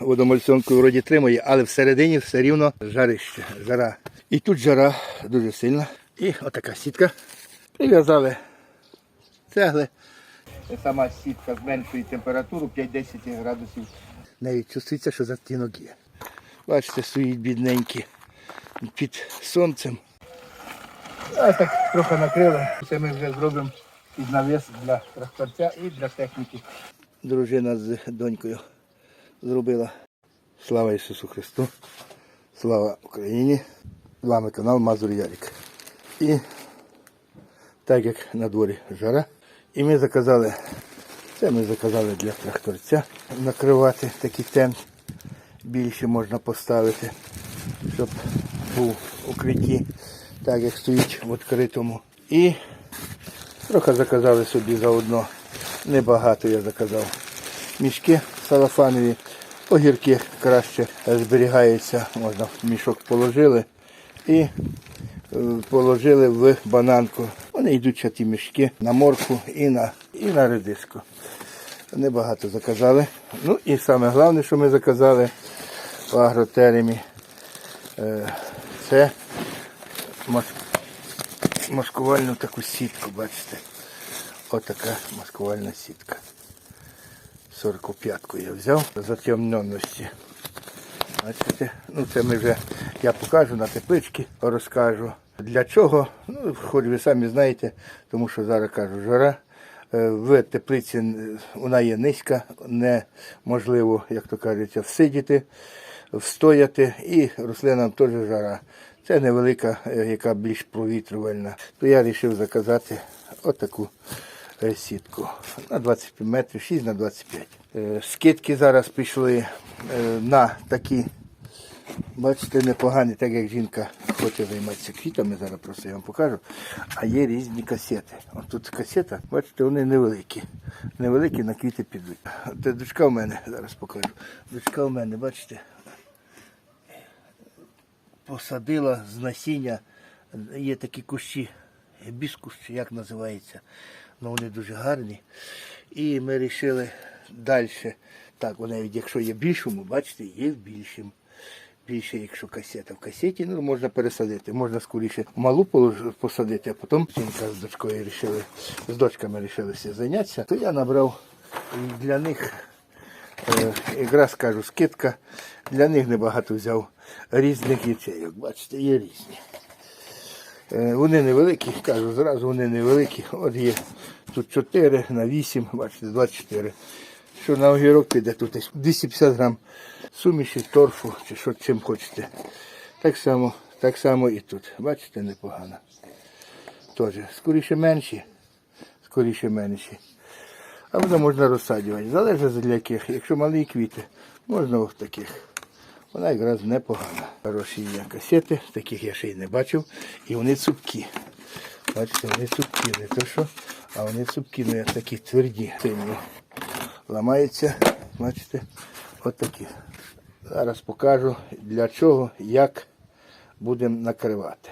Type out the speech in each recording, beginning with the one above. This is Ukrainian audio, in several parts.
водомальцонку вроді тримає, але всередині все рівно жарище, жара. І тут жара дуже сильна. І отака сітка. Прив'язали цегли. Сама сітка зменшує температуру 5-10 градусів. Навіть чувствується, що затінок є. Бачите, стоїть бідненькі під сонцем. А так трохи накрили. Це ми вже зробимо із навіс для тракторця і для техніки. Дружина з донькою зробила. Слава Ісусу Христу! Слава Україні! З вами канал Мазур Ярик. І так як на дворі жара. І ми заказали, це ми заказали для тракторця накривати такий тент. Більше можна поставити, щоб був укритті, так як стоїть в відкритому. І трохи заказали собі заодно. Небагато я заказав. Мішки салафанові, огірки краще зберігаються, можна в мішок положили і е, положили в бананку. Вони йдуть ті мішки на морку і на, і на редиску. Небагато заказали. Ну і саме головне, що ми заказали в агротеремі, е, це маскувальну таку сітку, бачите. Отака маскувальна сітка. 45-ку я взяв затемненості. Бачите? Ну це ми вже я покажу на тепличці, розкажу. Для чого? Ну, хоч ви самі знаєте, тому що зараз кажу, жара. Е, В теплиці вона є низька, неможливо, як то кажеться, всидіти, встояти, і рослинам теж жара. Це невелика, е, яка більш провітрювальна. То я вирішив заказати отаку сітку на 25 метрів, 6 на 25. Е, Скидки зараз пішли е, на такі Бачите, непогані, так як жінка хоче займатися квітами, зараз просто я вам покажу. А є різні касети. От тут касета, бачите, вони невеликі. Невеликі на квіти підуть. Це дочка в мене, зараз покажу. Дочка в мене, бачите, посадила з насіння. Є такі кущі, гібіскус, чи як називається. Ну, вони дуже гарні. І ми вирішили далі. Так, вони, якщо є більшому, бачите, є в більшому більше, якщо касета в касеті, ну можна пересадити. Можна скоріше малу посадити, а потім з дочкою вирішили, з дочками вирішилися зайнятися, то я набрав для них, е, якраз кажу, скидка, для них небагато взяв різних ячейок. Бачите, є різні. Е, Вони невеликі, кажу, зразу вони невеликі. От є тут 4 на 8, бачите, 24. Що на огірок піде тут десь 250 грам суміші, торфу чи що чим хочете. Так само, так само і тут. Бачите, непогано. Теж скоріше менші, скоріше менші. А воно можна розсаджувати. Залежить для яких. Якщо малі квіти, можна ось таких. Вона якраз непогана. Хороші касети, таких я ще й не бачив. І вони цупкі. Бачите, вони цупкі, не то що, а вони цупкі, ну такі тверді, сильні. Ламаються, бачите, от. Зараз покажу для чого, як будемо накривати.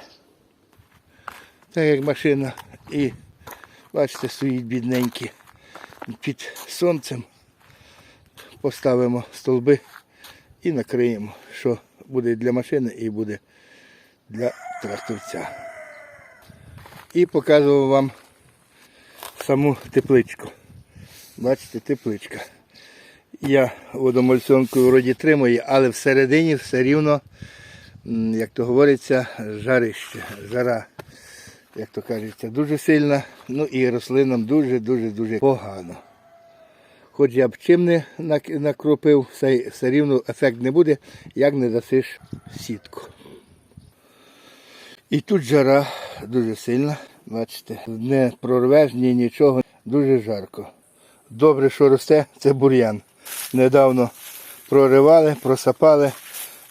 Так як машина і бачите, стоїть бідненькі під сонцем. Поставимо столби і накриємо, що буде для машини і буде для тракторця. І показував вам саму тепличку. Бачите, тепличка. Я водомальцонкою вроді тримаю, але всередині все рівно, як то говориться, жарище, жара, як то кажеться, дуже сильна. Ну і рослинам дуже-дуже-дуже погано. Хоч я б чим не нак- накропив, все, все рівно ефект не буде, як не дасиш сітку. І тут жара дуже сильна, бачите, не прорвеш ні нічого, дуже жарко. Добре, що росте, це бур'ян. Недавно проривали, просапали,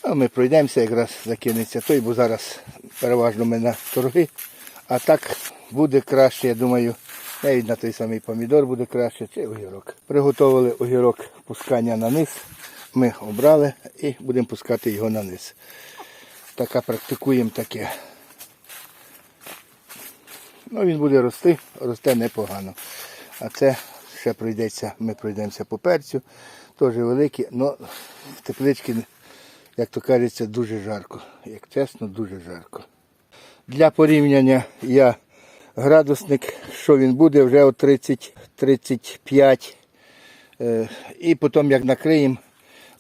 а ми пройдемося, якраз закинеться той, бо зараз переважно ми на торги. А так буде краще, я думаю, навіть на той самий помідор буде краще, чи огірок. Приготували огірок пускання на низ. Ми обрали і будемо пускати його на низ. Така практикуємо таке. Ну, він буде рости, росте непогано. А це ще пройдеться, ми пройдемося по перцю. Теж великі, але в тепличці, як то кажеться, дуже жарко. Як чесно, дуже жарко. Для порівняння я градусник, що він буде, вже от 30-35. Е, І потім, як накриємо,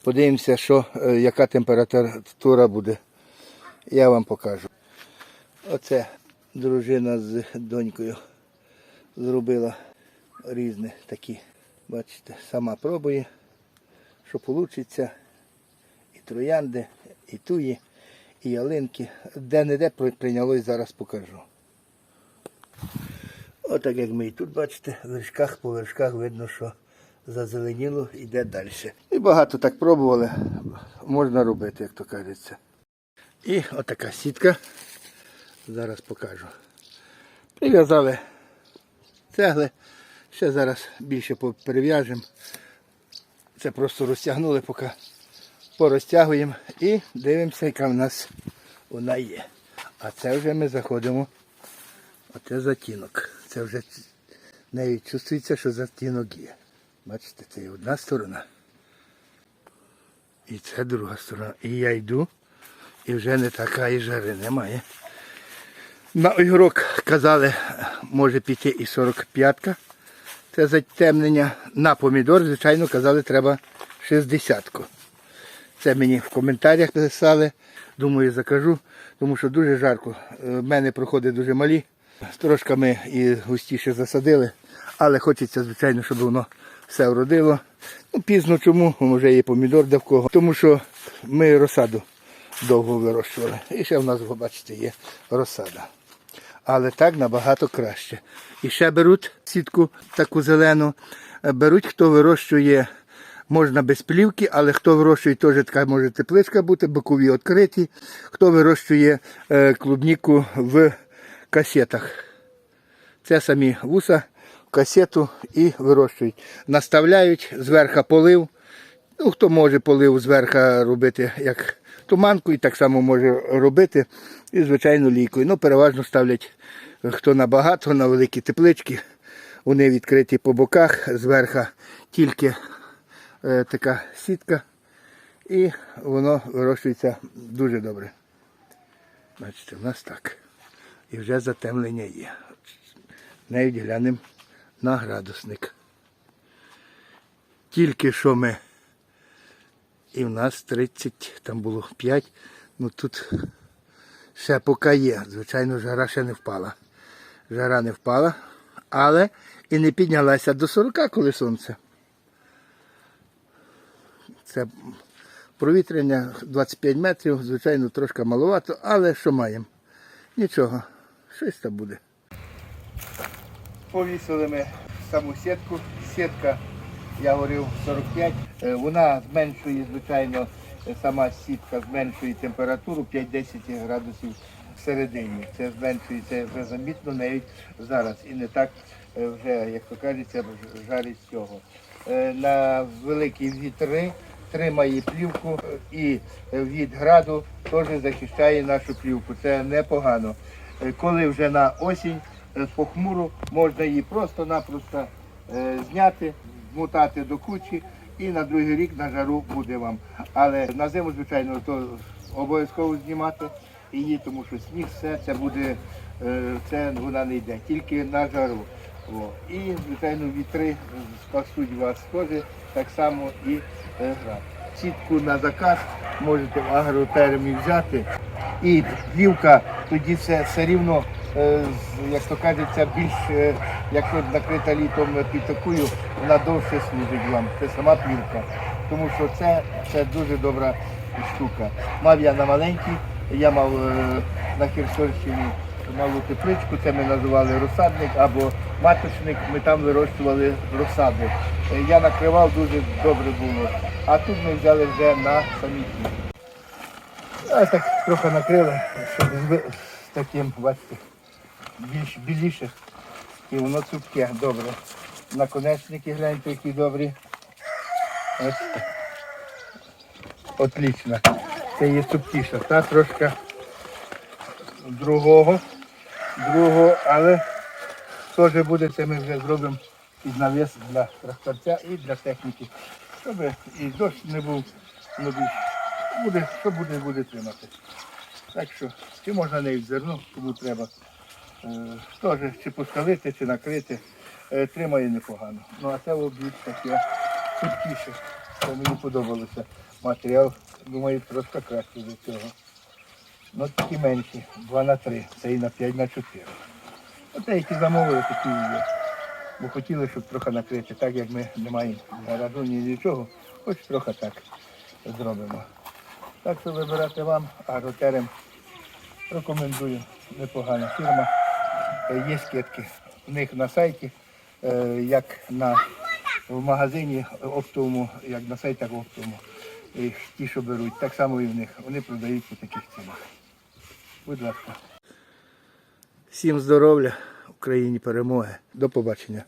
подивимося, що, е, яка температура буде. Я вам покажу. Оце дружина з донькою зробила різні такі. Бачите, сама пробує, що вийде. І троянди, і туї, і ялинки. Де-не-де при- прийнялось, зараз покажу. Отак як ми і тут бачите, в вершках по вершках видно, що зазеленіло, йде далі. І багато так пробували, можна робити, як то кажеться. І отака сітка. Зараз покажу. Прив'язали цегли. Ще зараз більше перев'яжемо. Це просто розтягнули, поки порозтягуємо і дивимося, яка в нас вона є. А це вже ми заходимо. Оце затінок. Це вже навіть чувствується, що затінок є. Бачите, це і одна сторона. І це друга сторона. І я йду, і вже не така і жари немає. На огірок казали, може піти і 45-ка. Це затемнення. На помідор, звичайно, казали, треба 60-ку. Це мені в коментарях писали. Думаю, закажу, тому що дуже жарко. Е, В мене проходи дуже малі. Трошки ми і густіше засадили, але хочеться, звичайно, щоб воно все вродило. Ну, пізно чому, вже є помідор де в кого. Тому що ми розсаду довго вирощували. І ще в нас, ви бачите, є розсада. Але так набагато краще. І ще беруть сітку таку зелену. е, Беруть, хто вирощує, можна без плівки, але хто вирощує, теж така може тепличка бути, бокові відкриті. Хто вирощує е, клубніку в касетах. Це самі вуса в касету і вирощують. Наставляють зверху полив. Ну, хто може полив зверху робити як туманку, і так само може робити. І, звичайно, лійкою. Ну, переважно ставлять хто на багато, на великі теплички. Вони відкриті по боках, зверху тільки е, така сітка. І воно вирощується дуже добре. Бачите, в нас так. І вже затемлення є. Навіть глянемо на градусник. Тільки що ми. І в нас 30, там було 5. Ну тут ще поки є. Звичайно, жара ще не впала. Жара не впала, але і не піднялася до 40, коли сонце. Це провітряння 25 метрів, звичайно, трошки маловато, але що маємо? Нічого, щось там буде. Повісили ми саму сітку. Сітка, я говорив, 45. Е, Вона зменшує, звичайно, сама сітка зменшує температуру 5-10 градусів всередині. Це зменшується вже замітно навіть зараз. І не так е, вже, як то кажеться, жарить цього. Е, На великі вітри тримає плівку і від граду теж захищає нашу плівку. Це непогано. Е, Коли вже на осінь е, похмуру, можна її просто-напросто е, зняти, змотати до кучі і на другий рік на жару буде вам. Але на зиму, звичайно, то обов'язково знімати її, тому що сніг все це буде, це вона не йде, тільки на жару. О. І, звичайно, вітри спасуть вас теж, так само і град. Сітку на заказ можете в агротермі взяти. І плівка тоді це все рівно, е, як то кажеться, більш, е, якщо накрита літом під такою, вона довше служить вам. Це сама плівка. Тому що це, це дуже добра штука. Мав я на маленькій, я мав е, на Херсонщині малу тепличку, це ми називали розсадник або маточник, ми там вирощували розсаду. Е, Я накривав, дуже добре було. А тут ми взяли вже на саміті. Ось так трохи накрили, щоб з, таким, бачите, більш біліше. І воно цупке, добре. Наконечники гляньте, які добрі. Ось. Отлично. Це є цупкіша. Та трошки другого, другого, але теж буде, це ми вже зробимо під навіс для тракторця і для техніки. Щоб і дощ не був, воно більш буде, що буде, буде тримати. Так що, чи можна нею зерно, кому треба. Е, Теж чи поскалити, чи накрити. Е, Тримає непогано. Ну а це обід таке чіткіше. Це мені подобалося. Матеріал, думаю, трошки краще до цього. Ну такі менші, 2 на 3, це і на 5 на 4. Оце які замовили, такі є. Бо хотіли, щоб трохи накрити, так як ми не маємо гаражу ні нічого, хоч трохи так зробимо. Так що вибирати вам, агротерем рекомендую. Непогана фірма. Е, Є скидки. У них на сайті, е, як на в магазині оптовому, як на сайтах оптовому. І ті, що беруть, так само і в них. Вони продають по таких цінах. Будь ласка. Всім здоров'я, Україні перемоги. До побачення.